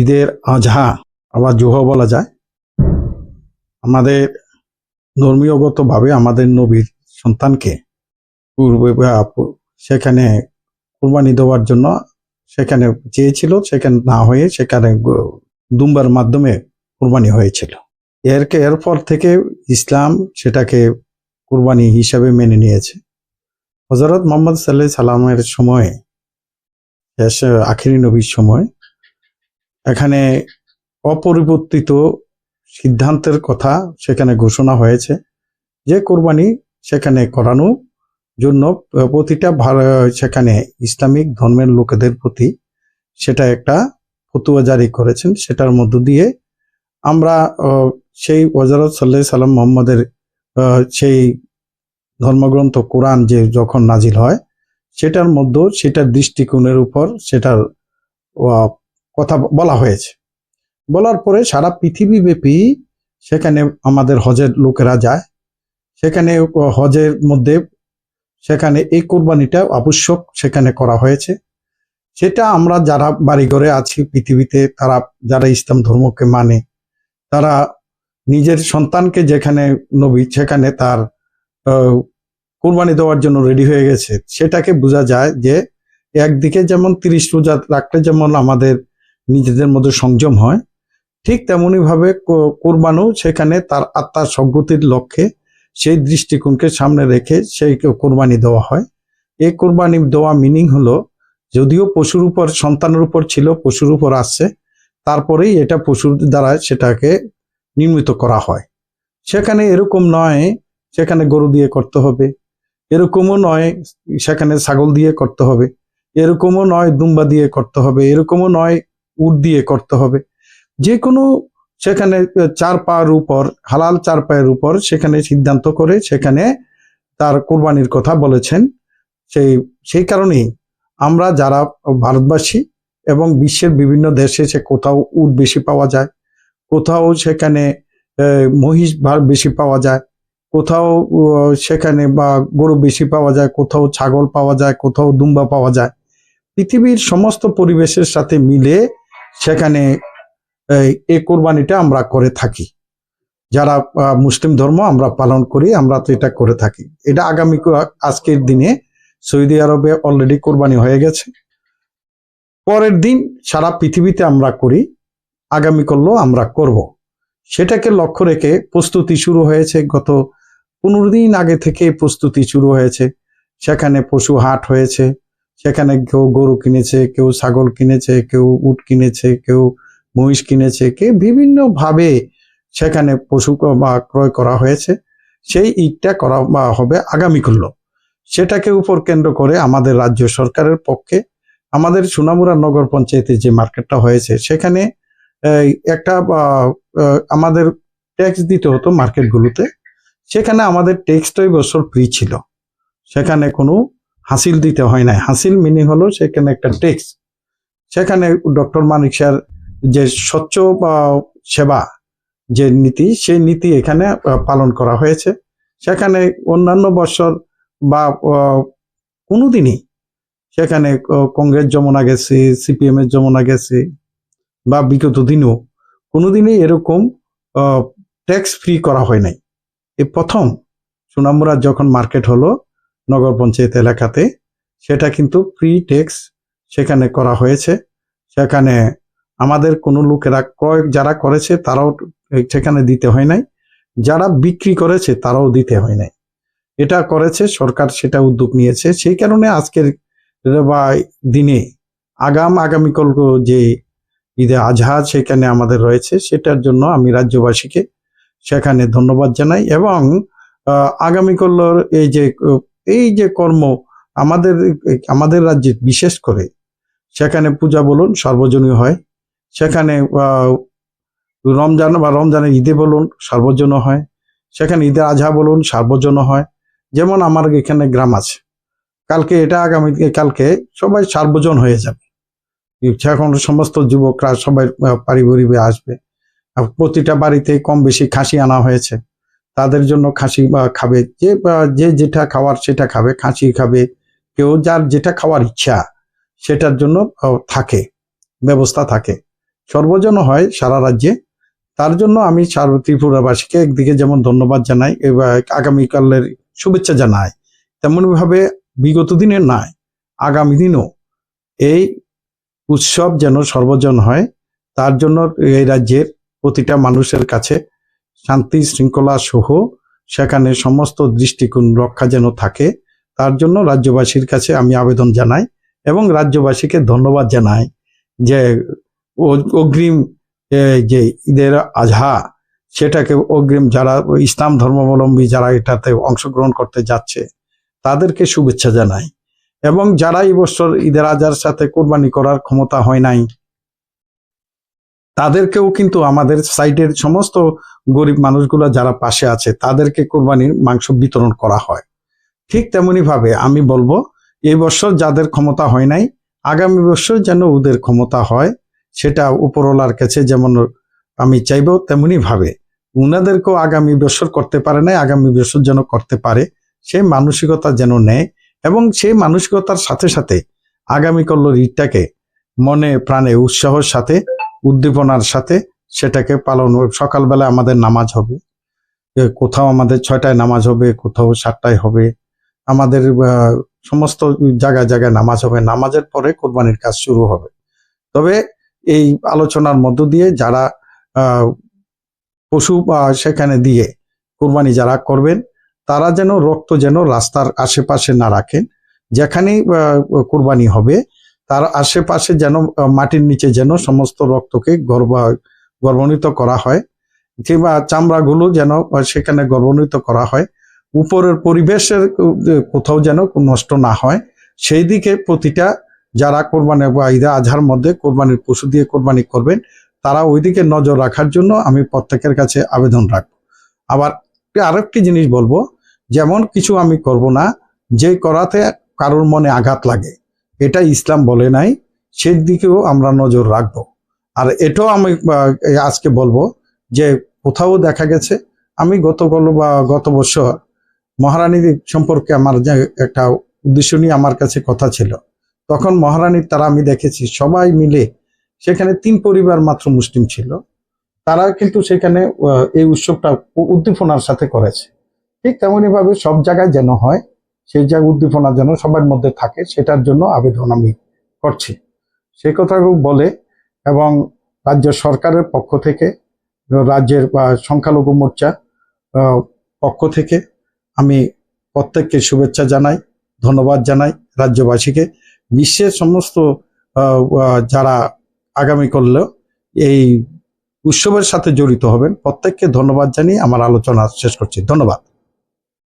ঈদের আজহা, আবার জুহ বলা যায়। আমাদের ধর্মীয়গতভাবে আমাদের নবীর সন্তানকে সেখানে কুরবানি দেওয়ার জন্য সেখানে চেয়েছিল, সেখানে না হয়ে সেখানে দুম্বার মাধ্যমে কুরবানি হয়েছিল। এরকে, এরপর থেকে ইসলাম সেটাকে কুরবানি হিসাবে মেনে নিয়েছে। হজরত মোহাম্মদ সাল্লাহ সাল্লামের সময়ে আখিরি নবীর সময় এখানে অপরিবর্তিত সিদ্ধান্তের কথা সেখানে ঘোষণা হয়েছে। যে কোরবানি সেখানে করানো জন্য প্রতিটা সেখানে ইসলামিক ধর্মের লোকেদের প্রতি সেটা একটা ফতুয়া জারি করেছেন। সেটার মধ্য দিয়ে আমরা সেই ওজারত সাল্লাহ সাল্লাম মোহাম্মদের সেই ধর্মগ্রন্থ কোরআন যে যখন নাজিল হয়, সেটার মধ্যে, সেটার দৃষ্টিকোণের উপর সেটার কথা বলা হয়েছে। বলার পরে সারা পৃথিবীব্যাপী সেখানে আমাদের হজের লোকেরা যায়। সেখানে হজের মধ্যে সেখানে এই কোরবানিটা আবশ্যক সেখানে করা হয়েছে। সেটা আমরা যারা বাড়িঘরে আছি পৃথিবীতে, তারা, যারা ইসলাম ধর্মকে মানে তারা নিজের সন্তানকে যেখানে নবী, সেখানে তার কোরবানি দেওয়ার জন্য রেডি হয়ে গেছে। সেটাকে বোঝা যায় যে, একদিকে যেমন তিরিশ রোজা রাখলে যেমন আমাদের নিজেদের মধ্যে সংযম হয়। ঠিক তেমনি ভাবে কো- কোরবানও সেখানে তার আত্মার সদ্গতির লক্ষ্যে সেই দৃষ্টিকোণকে সামনে রেখে সেই কোরবানি দেওয়া হয়। এই কোরবানি দেওয়া মিনিং হলো, যদিও পশুর উপর, সন্তানের উপর ছিল, পশুর উপর আসছে, তারপরেই এটা পশুর দ্বারা সেটাকে নির্মিত করা হয়। সেখানে এরকম নয়, সেখানে গরু দিয়ে করতে হবে। এরকমও নয়, সেখানে ছাগল দিয়ে করতে হবে। এরকমও নয়, দুম্বা দিয়ে করতে হবে। এরকমও নয় উট দিয়ে করতে হবে। যে কোনো সেখানে চার পায়ের উপর, হালাল চার পায়ের উপর সেখানে সিদ্ধান্ত করে সেখানে তার কোরবানির কথা বলেছেন। সেই সেই কারণেই আমরা যারা ভারতবাসী এবং বিশ্বের বিভিন্ন দেশে সে কোথাও উট বেশি পাওয়া যায়, কোথাও সেখানে মহিষ ভা- বেশি পাওয়া যায়, কোথাও সেখানে বা গরু বেশি পাওয়া যায়, কোথাও ছাগল পাওয়া যায়, কোথাও দুম্বা পাওয়া যায়। পৃথিবীর সমস্ত পরিবেশের সাথে মিলে সেখানে, এই কোরবানিটা আমরা করে থাকি। যারা মুসলিম ধর্ম আমরা পালন করি, আমরা তো এটা করে থাকি। এটা আগামী আজকের দিনে সৌদি আরবে অলরেডি কোরবানি হয়ে গেছে। পরের দিন সারা পৃথিবীতে আমরা করি, আগামী করলেও আমরা করব। সেটাকে লক্ষ্য রেখে প্রস্তুতি শুরু হয়েছে। গত পনেরো দিন আগে থেকে প্রস্তুতি শুরু হয়েছে। সেখানে পশু হাট হয়েছে। সেখানে কেউ গরু কিনেছে, কেউ ছাগল কিনেছে, কেউ উট কিনেছে, কেউ মহিষ কিনেছে, কে বিভিন্ন ভাবে সেখানে পশু বা ক্রয় করা হয়েছে। সেই ঈদটা করা, বা হবে আগামী করল সেটাকে উপর কেন্দ্র করে আমাদের রাজ্য সরকারের পক্ষে আমাদের সুনামুরা নগর পঞ্চায়েতের যে মার্কেটটা হয়েছে, সেখানে একটা আমাদের ট্যাক্স দিতে হতো মার্কেটগুলোতে। সেখানে আমাদের ট্যাক্সটাই বছর ফ্রি ছিল। সেখানে কোনো হাসিল দিতে হয় নাই। হাসিল মিনিং হলো সেখানে একটা ট্যাক্স সেখানে ডক্টর মানিক স্যার যে স্বচ্ছ সেবা যে নীতি, সেই নীতি এখানে পালন করা হয়েছে। সেখানে অন্যান্য বছর বা কোনোদিনই সেখানে কংগ্রেস যমুনা গেছে, সিপিএম এর যমুনা গেছে বা বিগত দিনেও কোনোদিনই এরকম ট্যাক্স ফ্রি করা হয় নাই। এই প্রথম সোনামুড়া যখন মার্কেট হলো নগর পঞ্চায়েত এলাকাতে। সেটা কিন্তু ফ্রি ট্যাক্স সেখানে করা হয়েছে। সেখানে আমাদের কোনো লোকেরা ক্রয় যারা করেছে তারাও সেখানে দিতে হয় নাই। যারা বিক্রি করেছে তারাও দিতে হয় নাই। এটা করেছে সরকার, সেটা উদ্যোগ নিয়েছে। সেই কারণে আজকের বা দিনে আগাম আগামীকাল যে ঈদে আজহা সেখানে আমাদের রয়েছে, সেটার জন্য আমি রাজ্যবাসীকে সেখানে ধন্যবাদ জানাই এবং আগামীকালের এই যে এই যে কর্ম আমাদের আমাদের রাজ্যে বিশেষ করে, সেখানে পূজা বলুন সর্বজনীয় হয়, সেখানে রমজান বা রমজানের ঈদে বলুন সর্বজনীয় হয়, সেখানে ঈদে আজহা বলুন সার্বজন হয়, যেমন আমার এখানে গ্রাম আছে। কালকে এটা আগামী, কালকে সবাই সার্বজন হয়ে যাবে। এখন সমস্ত যুবকরা সবাই পারিবারিক আসবে। প্রতিটা বাড়িতে কম বেশি খাসি আনা হয়েছে। তাদের জন্য খাসি খাবে, যে যে যেটা খাওয়ার সেটা খাবে, খাসি খাবে, কেউ যার যেটা খাওয়ার ইচ্ছা সেটার জন্য থাকে, ব্যবস্থা থাকে। সর্বজন হয় সারা রাজ্যে। তার জন্য আমি সারা, ত্রিপুরাবাসীকে একদিকে যেমন ধন্যবাদ জানাই আগামীকালের শুভেচ্ছা জানাই, তেমনভাবে বিগত দিনে নয়, আগামী দিনও এই উৎসব যেন সর্বজন হয়, তার জন্য এই রাজ্যের প্রতিটা মানুষের কাছে শান্তি শৃঙ্খলা সহ সেখানে সমস্ত দৃষ্টিকোণ রক্ষা যেন থাকে, তার জন্য রাজ্যবাসীর কাছে আমি আবেদন জানাই এবং রাজ্যবাসীকে ধন্যবাদ জানাই যে অগ্রিম যে ঈদের আজহা, সেটাকে অগ্রিম যারা ইসলাম ধর্মাবলম্বী যারা এটাতে অংশগ্রহণ করতে যাচ্ছে, তাদেরকে শুভেচ্ছা জানাই এবং যারা এই বছর ঈদের আজহার সাথে কোরবানি করার ক্ষমতা হয় নাই তাদেরকেও কিন্তু আমাদের সাইডের সমস্ত গরিব মানুষগুলো যারা পাশে আছে, তাদেরকে কোরবানির মাংস বিতরণ করা হয়। ঠিক তেমনি ভাবে আমি বলব, এই বছর যাদের ক্ষমতা হয় নাই, আগামী বছর যেন ওদের ক্ষমতা হয়, সেটা উপরওয়ালার কাছে যেমন আমি চাইব তেমনি ভাবে উনাদেরকেও আগামী বছর করতে পারে নাই, আগামী বছর যেন করতে পারে, সেই মানসিকতা যেন নেয় এবং সেই মানসিকতার সাথে সাথে আগামীকাল ঈদটাকে মনে প্রাণে, উৎসাহের সাথে উদ্দীপনার সাথে সেটাকে পালন সকালবেলা আমাদের নামাজ হবে। কোথাও আমাদের ছয়টায় নামাজ হবে, কোথাও সাতটায় হবে। আমাদের সমস্ত জায়গায় জায়গায় নামাজ হবে। নামাজের পরে কোরবানির কাজ শুরু হবে। তবে এই আলোচনার মধ্য দিয়ে যারা পশু সেখানে দিয়ে কোরবানি যারা করবেন, তারা যেন রক্ত যেন রাস্তার আশেপাশে না রাখেন। যেখানেই কোরবানি হবে তার আশেপাশে যেন মাটির নিচে যেন সমস্ত রক্তকে গর্ব গর্ভনীত করা হয় কিংবা চামড়াগুলো যেন সেখানে গর্ভনীত করা হয়। উপরের পরিবেশের কোথাও যেন নষ্ট না হয়। সেই দিকে প্রতিটা যারা কোরবানি বা ঈদে আজহার মধ্যে কোরবানির পশু দিয়ে কোরবানি করবেন, তারা ওইদিকে নজর রাখার জন্য আমি প্রত্যেকের কাছে আবেদন রাখব। আবার আরেকটি জিনিস বলব, যেমন কিছু আমি করব না যে করাতে কারোর মনে আঘাত লাগে। এটা ইসলাম বলে নাই সেই দিকেও আমরা নজর রাখব। আর এটাও আমি আজকে বলব যে কোথাও দেখা গেছে, আমি গতকাল বা গত বছর মহারানী সম্পর্কে আমার যে একটা উদ্দেশ্য নিয়ে আমার কাছে কথা ছিল, তখন মহারানীর তারা আমি দেখেছি সবাই মিলে সেখানে তিন পরিবার মাত্র মুসলিম ছিল। তারা কিন্তু সেখানে এই উৎসবটা উদ্দীপনার সাথে করেছে। ঠিক তেমনি ভাবে সব জায়গায় যেন হয় সেই যা উদ্দীপনা যেন সবার মধ্যে থাকে, সেটার জন্য আবেদন আমি করছি। সেই কথাগুলো বলে এবং রাজ্য সরকারের পক্ষ থেকে, রাজ্যের সংখ্যালঘু মোর্চা পক্ষ থেকে আমি প্রত্যেককে শুভেচ্ছা জানাই, ধন্যবাদ জানাই রাজ্যবাসীকে। বিশ্বের সমস্ত যারা আগামী করলেও এই উৎসবের সাথে জড়িত হবেন, প্রত্যেককে ধন্যবাদ জানিয়ে আমার আলোচনা শেষ করছি। ধন্যবাদ।